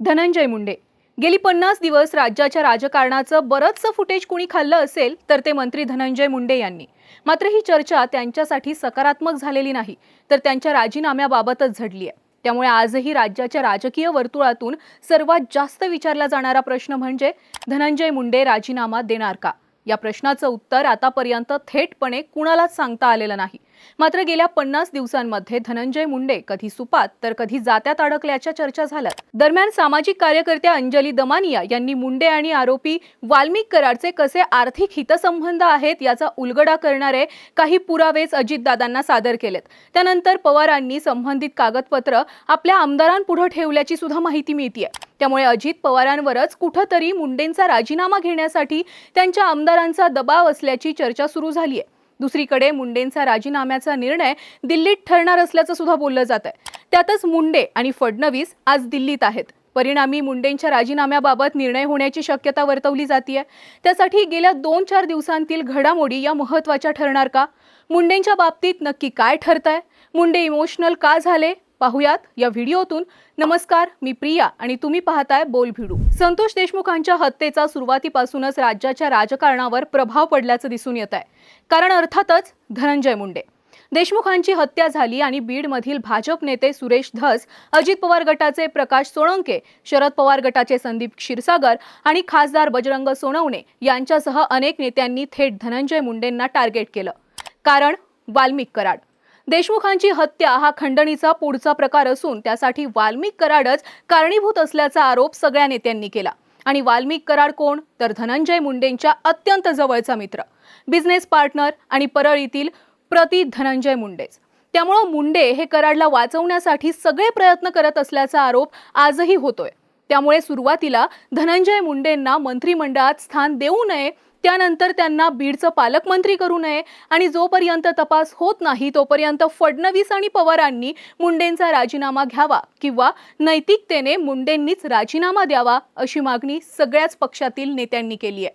धनंजय मुंडे. गेली पन्नास दिवस राज्याच्या राजकारणाचं बरंचसं फुटेज कुणी खाल्लं असेल तर ते मंत्री धनंजय मुंडे यांनी. मात्र ही चर्चा त्यांच्यासाठी सकारात्मक झालेली नाही तर त्यांच्या राजीनाम्याबाबतच झडली आहे त्यामुळे आजही राज्याच्या राजकीय वर्तुळातून सर्वात जास्त विचारला जाणारा प्रश्न म्हणजे धनंजय मुंडे राजीनामा देणार का? या प्रश्नाचं उत्तर आतापर्यंत थेटपणे कुणालाच सांगता आलेलं नाही. मात्र गेल्या पन्नास दिवसांमध्ये धनंजय मुंडे कधी सुपात तर कधी जात्यात अडकल्याच्या चर्चा झाल्यात. दरम्यान सामाजिक कार्यकर्त्या अंजली दमानिया यांनी मुंडे आणि आरोपी वाल्मिक कराडचे कसे आर्थिक हितसंबंध आहेत याचा उलगडा करणारे काही पुरावेच अजितदादांना सादर केलेत. त्यानंतर पवारांनी संबंधित कागदपत्र आपल्या आमदारांपुढे ठेवल्याची सुद्धा माहिती मिळतीये. त्यामुळे अजित पवारांवरच कुठंतरी मुंडेंचा राजीनामा घेण्यासाठी त्यांच्या आमदारांचा दबाव असल्याची चर्चा सुरू झाली आहे दुसरीकडे मुंडेंचा राजीनाम्याचा निर्णय दिल्लीत ठरणार असल्याचं सुद्धा बोललं जात आहे त्यातच मुंडे आणि फडणवीस आज दिल्लीत आहेत. परिणामी मुंडेंच्या राजीनाम्याबाबत निर्णय होण्याची शक्यता वर्तवली जाते त्यासाठी गेल्या दोन चार दिवसांतील घडामोडी या महत्त्वाच्या ठरणार का? मुंडेंच्या बाबतीत नक्की काय ठरतंय? मुंडे इमोशनल का झाले? पाहुयात या व्हिडिओतून. नमस्कार मी प्रिया आणि तुम्ही पाहताय बोल भिडू. संतोष देशमुखांच्या हत्येचा सुरुवातीपासूनच राज्याच्या राजकारणावर प्रभाव पडल्याचं दिसून येत आहे कारण अर्थातच धनंजय मुंडे. देशमुखांची हत्या झाली आणि बीडमधील भाजप नेते सुरेश धस अजित पवार गटाचे प्रकाश सोळंके शरद पवार गटाचे संदीप क्षीरसागर आणि खासदार बजरंग सोनवणे यांच्यासह अनेक नेत्यांनी थेट धनंजय मुंडेंना टार्गेट केलं. कारण वाल्मिक कराड. देशमुखांची हत्या हा खंडणीचा पुढचा प्रकार असून त्यासाठी वाल्मिक कराडच कारणीभूत असल्याचा आरोप सगळ्या नेत्यांनी केला. आणि वाल्मिक कराड कोण? तर धनंजय मुंडेंच्या अत्यंत जवळचा मित्र. बिझनेस पार्टनर आणि परळीतील प्रति धनंजय मुंडेच. त्यामुळं मुंडे हे कराडला वाचवण्यासाठी सगळे प्रयत्न करत असल्याचा आरोप आजही होतोय. त्यामुळे सुरुवातीला धनंजय मुंडेंना मंत्रिमंडळात स्थान देऊ नये त्यानंतर त्यांना बीडचं पालकमंत्री करू नये आणि जोपर्यंत तपास होत नाही तोपर्यंत फडणवीस आणि पवारांनी मुंडेंचा राजीनामा घ्यावा किंवा नैतिकतेने मुंडेंनीच राजीनामा द्यावा अशी मागणी सगळ्याच पक्षातील नेत्यांनी केली आहे.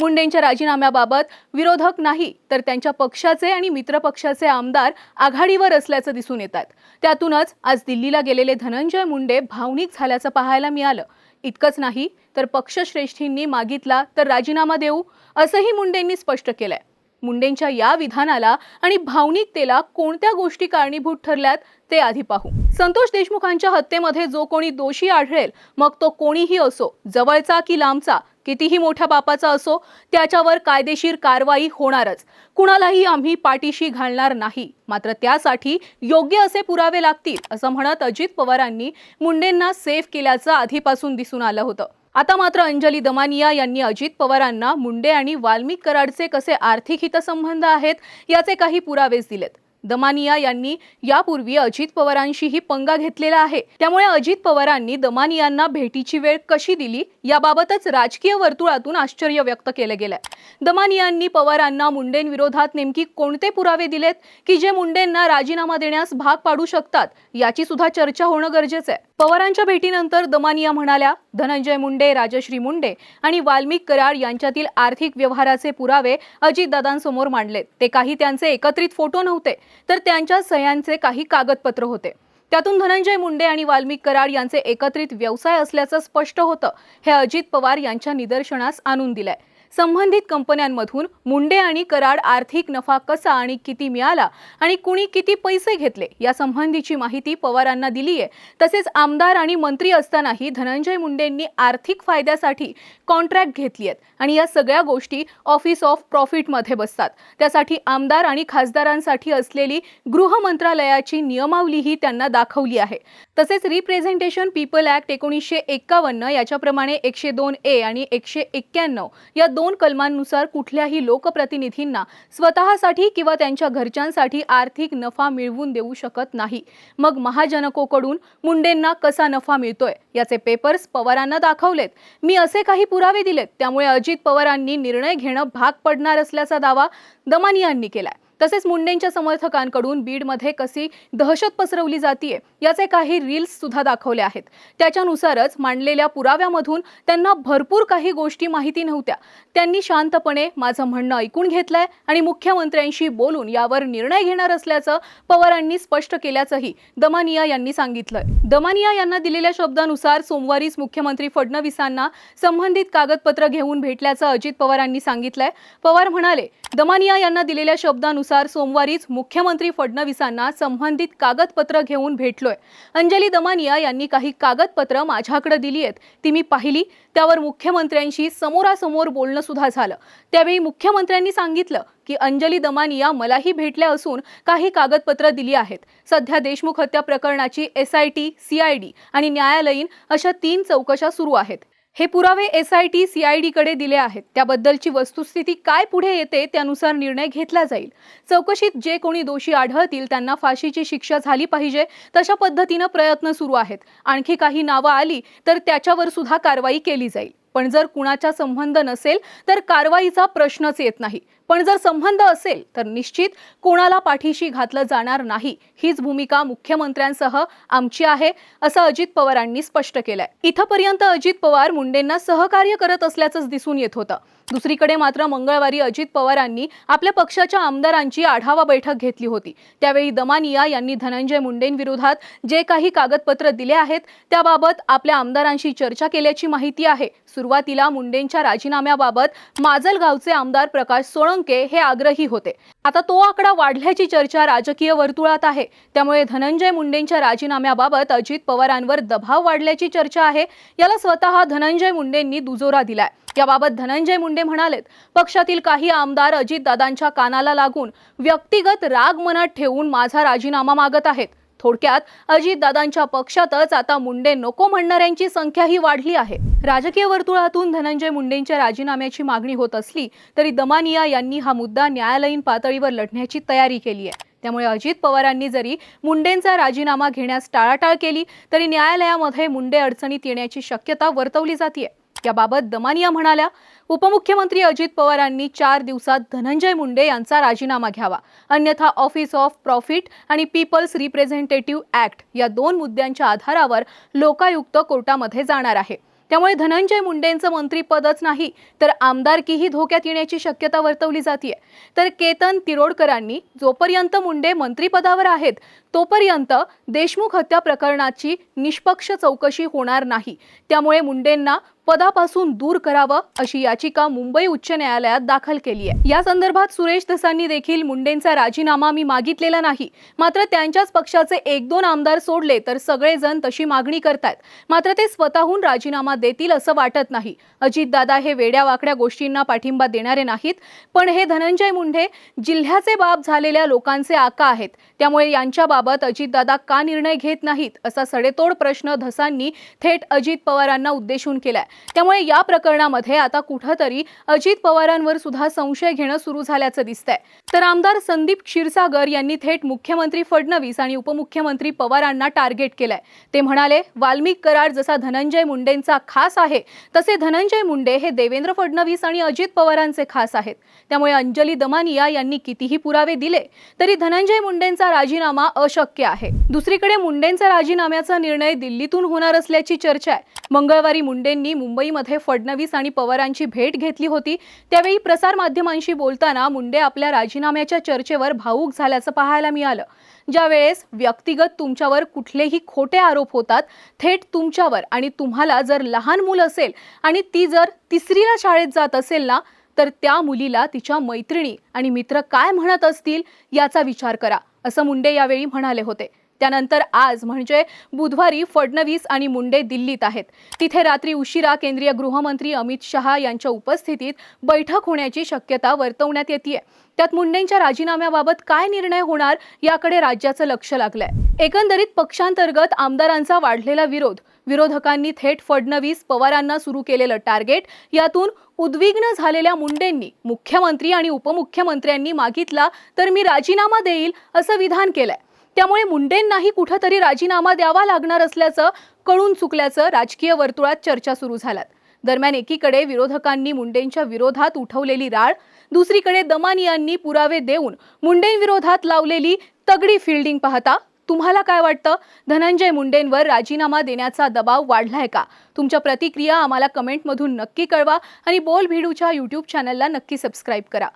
मुंडेंच्या राजीनाम्याबाबत विरोधक नाही तर त्यांच्या पक्षाचे आणि मित्रपक्षाचे आमदार आघाडीवर असल्याचं दिसून येतात त्यातूनच आज दिल्लीला गेलेले धनंजय मुंडे भावनिक झाल्याचं पाहायला मिळालं. इतकंच नाही तर पक्षश्रेष्ठींनी मागितला तर राजीनामा देऊ असंही मुंडेंनी स्पष्ट केलंय. मुंडेंच्या या विधानाला आणि भावनिकतेला कोणत्या गोष्टी कारणीभूत ठरल्यात ते आधी पाहू. संतोष देशमुखांच्या हत्येमध्ये जो कोणी दोषी आढळेल मग तो कोणीही असो जवळचा की लांबचा कितीही मोठ्या बापाचा असो त्याच्यावर कायदेशीर कारवाई होणारच. कुणालाही आम्ही पाठीशी घालणार नाही. मात्र त्यासाठी योग्य असे पुरावे लागतील असं म्हणत अजित पवारांनी मुंडेंना सेफ केल्याचं आधीपासून दिसून आलं होतं. आता मात्र अंजली दमानिया यांनी अजित पवारांना मुंडे आणि वाल्मिक कराडचे कसे आर्थिक हितसंबंध आहेत याचे काही पुरावेच दिलेत. दमानिया यांनी यापूर्वी अजित पवारांशीही पंगा घेतलेला आहे. त्यामुळे अजित पवारांनी दमानियांना भेटीची वेळ कशी दिली याबाबतच राजकीय वर्तुळातून आश्चर्य व्यक्त केलं गेलंय दमानियांनी पवारांना मुंडेंविरोधात नेमकी कोणते पुरावे दिलेत? की जे मुंडेंना राजीनामा देण्यास भाग पाडू शकतात? याची सुद्धा चर्चा होणं गरजेचं आहे. पवारांच्या भेटीनंतर दमानिया म्हणाल्या धनंजय मुंडे राजश्री मुंडे आणि वाल्मिक कराड यांच्यातील आर्थिक व्यवहाराचे पुरावे अजितदादांसमोर मांडलेत. ते काही त्यांचे एकत्रित फोटो नव्हते तर त्यांच्या सह्यांचे काही कागदपत्र होते. त्यातून धनंजय मुंडे आणि वाल्मिक कराड यांचे एकत्रित व्यवसाय असल्याचं स्पष्ट होतं हे अजित पवार यांच्या निदर्शनास आणून दिलंय. संबंधित कंपन्यांमधून मुंडे आणि कराड आर्थिक नफा कसा आणि किती मिळाला आणि कुणी किती पैसे घेतले या संबंधीची माहिती पवारांना दिली आहे तसेच आमदार आणि मंत्री असतानाही धनंजय मुंडेंनी आर्थिक फायद्यासाठी कॉन्ट्रॅक्ट घेतली आहेत आणि या सगळ्या गोष्टी ऑफिस ऑफ प्रॉफिटमध्ये बसतात. त्यासाठी आमदार आणि खासदारांसाठी असलेली गृह मंत्रालयाची नियमावलीही त्यांना दाखवली आहे. तसेच रिप्रेझेंटेशन पीपल ऍक्ट एकोणीसशे एक्कावन्न याच्याप्रमाणे एकशे दोन ए आणि एकशे एक्क्याण्णव या दोन कलमांनुसार कुठल्याही लोकप्रतिनिधींना स्वतःसाठी किंवा त्यांच्या घरच्यांसाठी आर्थिक नफा मिळवून देऊ शकत नाही. मग महाजनकोकडून मुंडेंना कसा नफा मिळतोय? याचे पेपर्स पवारांना दाखवलेत. मी असे काही पुरावे दिलेत त्यामुळे अजित पवारांनी निर्णय घेणं भाग पडणार असल्याचा दावा दमानियांनी केलाय. तसेच मुंडेंच्या समर्थकांकडून बीडमध्ये कशी दहशत पसरवली जातीये याचे काही रील्स सुद्धा दाखवले आहेत. त्याच्यानुसारच मांडलेल्या पुराव्यामधून त्यांना भरपूर काही गोष्टी माहिती नव्हत्या. त्यांनी शांतपणे माझं म्हणणं ऐकून घेतलंय आणि मुख्यमंत्र्यांशी बोलून यावर निर्णय घेणार असल्याचं पवारांनी स्पष्ट केल्याचंही दमानिया यांनी सांगितलंय. दमानिया यांना दिलेल्या शब्दानुसार सोमवारीच मुख्यमंत्री फडणवीसांना संबंधित कागदपत्र घेऊन भेटल्याचं अजित पवारांनी सांगितलंय. पवार म्हणाले दमानिया यांना दिलेल्या शब्दानुसार सोमवारीच मुख्यमंत्री फडणवीसांना संबंधित कागदपत्र घेऊन भेटलोय. अंजली दमानिया यांनी काही कागदपत्र माझ्याकडे दिली आहेत. ती मी पाहिली. त्यावर मुख्यमंत्र्यांशी समोरासमोर बोलणं सुद्धा झालं. त्यावेळी मुख्यमंत्र्यांनी सांगितलं की अंजली दमानिया मलाही भेटल्या असून काही कागदपत्र दिली आहेत. सध्या देशमुख हत्या प्रकरणाची S I T C I D आणि न्यायालयीन अशा तीन चौकशा सुरू आहेत. हे पुरावे S I T C I डीकडे दिले आहेत. त्याबद्दलची वस्तुस्थिती काय पुढे येते त्यानुसार निर्णय घेतला जाईल. चौकशीत जे कोणी दोषी आढळतील त्यांना फाशीची शिक्षा झाली पाहिजे तशा पद्धतीनं प्रयत्न सुरू आहेत. आणखी काही नावं आली तर त्याच्यावर सुद्धा कारवाई केली जाईल. पण जर कुणाचा संबंध नसेल तर कारवाईचा प्रश्नच येत नाही. पण जर संबंध असेल तर निश्चित कोणाला पाठीशी घातलं जाणार नाही. हीच भूमिका मुख्यमंत्र्यांसह आमची आहे असं अजित पवारांनी स्पष्ट केलंय. इथपर्यंत अजित पवार मुंडेंना सहकार्य करत असल्याचंच दिसून येत होतं. दुसरीकडे मात्र मंगळवारी अजित पवारांनी आपल्या पक्षाच्या आमदारांची आढावा बैठक घेतली होती. त्यावेळी दमानिया यांनी धनंजय मुंडेंविरोधात जे काही कागदपत्र दिले आहेत त्याबाबत आपल्या आमदारांशी चर्चा केल्याची माहिती आहे. सुरुवातीला मुंडेंच्या राजीनाम्याबाबत माजलगावचे आमदार प्रकाश सोळंके हे आग्रही होते. आता तो आकडा वाढल्याची चर्चा राजकीय वर्तुळात आहे. त्यामुळे धनंजय मुंडेंच्या राजीनाम्याबाबत अजित पवारांवर दबाव वाढल्याची चर्चा आहे. याला स्वतः धनंजय मुंडेंनी दुजोरा दिलाय. याबाबत धनंजय मुंडे म्हणालेत पक्षातील काही आमदार अजितदादांच्या कानाला लागून व्यक्तिगत राग मनात ठेवून माझा राजीनामा मागत आहेत. थोडक्यात अजितदादांच्या पक्षातच आता मुंडे नको म्हणणाऱ्यांची संख्याही वाढली आहे. राजकीय वर्तुळातून धनंजय मुंडेंच्या राजीनाम्याची मागणी होत असली तरी दमानिया यांनी हा मुद्दा न्यायालयीन पातळीवर लढण्याची तयारी केली आहे. त्यामुळे अजित पवारांनी जरी मुंडेंचा राजीनामा घेण्यास टाळाटाळ केली तरी न्यायालयामध्ये मुंडे अडचणीत येण्याची शक्यता वर्तवली जाते याबाबत दमानिया म्हणाल्या उपमुख्यमंत्री अजित पवारांनी चार दिवसात धनंजय मुंडे यांचा राजीनामा घ्यावा. अन्यथा ऑफिस ऑफ प्रॉफिट आणि पीपल्स रिप्रेझेंटेटिव्ह ऍक्ट या दोन मुद्द्यांच्या आधारावर लोकायुक्त कोर्टामध्ये जाणार आहे. त्यामुळे धनंजय मुंडेंचं मंत्रीपदच नाही तर आमदारकीही धोक्यात येण्याची शक्यता वर्तवली जाते तर केतन तिरोडकरांनी जोपर्यंत मुंडे मंत्रिपदावर आहेत तोपर्यंत देशमुख हत्या प्रकरणाची निष्पक्ष चौकशी होणार नाही. त्यामुळे मुंडेंना पदापासून दूर करावं अशी याचिका मुंबई उच्च न्यायालयात दाखल केली आहे. या संदर्भात सुरेश धसांनी देखील मुंडेंचा राजीनामा मी मागितलेला नाही. मात्र त्यांच्याच पक्षाचे एक दोन आमदार सोडले तर सगळेजण तशी मागणी करतायत. मात्र ते स्वतःहून राजीनामा देतील असं वाटत नाही. अजितदादा हे वेड्या वाकड्या गोष्टींना पाठिंबा देणारे नाहीत पण हे धनंजय मुंडे जिल्ह्याचे बाप झालेल्या लोकांचे आका आहेत. त्यामुळे यांच्याबाबत अजितदादा का निर्णय घेत नाहीत असा सडेतोड प्रश्न धसांनी थेट अजित पवारांना उद्देशून केलाय. त्यामुळे या प्रकरणामध्ये आता कुठंतरी अजित पवारांवर सुद्धा संशय घेणं सुरू झाल्याचं दिसतंय. तर आमदार संदीप क्षीरसागर यांनी थेट मुख्यमंत्री फडणवीस आणि उपमुख्यमंत्री पवारांना टार्गेट केलंय. ते म्हणाले वाल्मिक करार जसा धनंजय मुंडेंचा खास आहे तसे धनंजय मुंडे हे देवेंद्र फडणवीस आणि अजित पवारांचे खास आहेत. त्यामुळे अंजली दमानिया यांनी कितीही पुरावे दिले तरी धनंजय मुंडेंचा राजीनामा अशक्य आहे. दुसरीकडे मुंडेंचा राजीनाम्याचा निर्णय दिल्लीतून होणार असल्याची चर्चा आहे. मंगळवारी मुंडेंनी मुंबईमध्ये फडणवीस आणि पवारांची भेट घेतली होती. त्यावेळी प्रसारमाध्यमांशी बोलताना मुंडे आपल्या राजीनाम्याच्या चर्चेवर भाऊक झाल्याचं पाहायला मिळालं. ज्यावेळेस व्यक्तिगत तुमच्यावर कुठलेही खोटे आरोप होतात थेट तुमच्यावर आणि तुम्हाला जर लहान मूल असेल आणि ती जर तिसरीला शाळेत जात असेल ना तर त्या मुलीला तिच्या मैत्रिणी आणि मित्र काय म्हणत असतील याचा विचार करा असं मुंडे यावेळी म्हणाले होते. त्यानंतर आज म्हणजे बुधवारी फडणवीस आणि मुंडे दिल्लीत आहेत. तिथे रात्री उशिरा केंद्रीय गृहमंत्री अमित शहा यांच्या उपस्थितीत बैठक होण्याची शक्यता वर्तवण्यात येते त्यात मुंडेंच्या राजीनाम्याबाबत काय निर्णय होणार याकडे राज्याचं लक्ष लागलंय. एकंदरीत पक्षांतर्गत आमदारांचा वाढलेला विरोध विरोधकांनी थेट फडणवीस पवारांना सुरू केलेलं टार्गेट यातून उद्विग्न झालेल्या मुंडेंनी मुख्यमंत्री आणि उपमुख्यमंत्र्यांनी मागितला तर मी राजीनामा देईल असं विधान केलंय. त्यामुळे मुंडेंनाही कुठंतरी राजीनामा द्यावा लागणार असल्याचं कळून चुकल्याचं राजकीय वर्तुळात चर्चा सुरू झाल्यात. दरम्यान एकीकडे विरोधकांनी मुंडेंच्या विरोधात उठवलेली राळ दुसरीकडे दमानियांनी पुरावे देऊन मुंडेंविरोधात लावलेली तगडी फिल्डिंग पाहता तुम्हाला काय वाटतं? धनंजय मुंडेंवर राजीनामा देण्याचा दबाव वाढलाय का? तुमच्या प्रतिक्रिया आम्हाला कमेंटमधून नक्की कळवा आणि बोल भिडूच्या यूट्यूब चॅनलला नक्की सबस्क्राईब करा.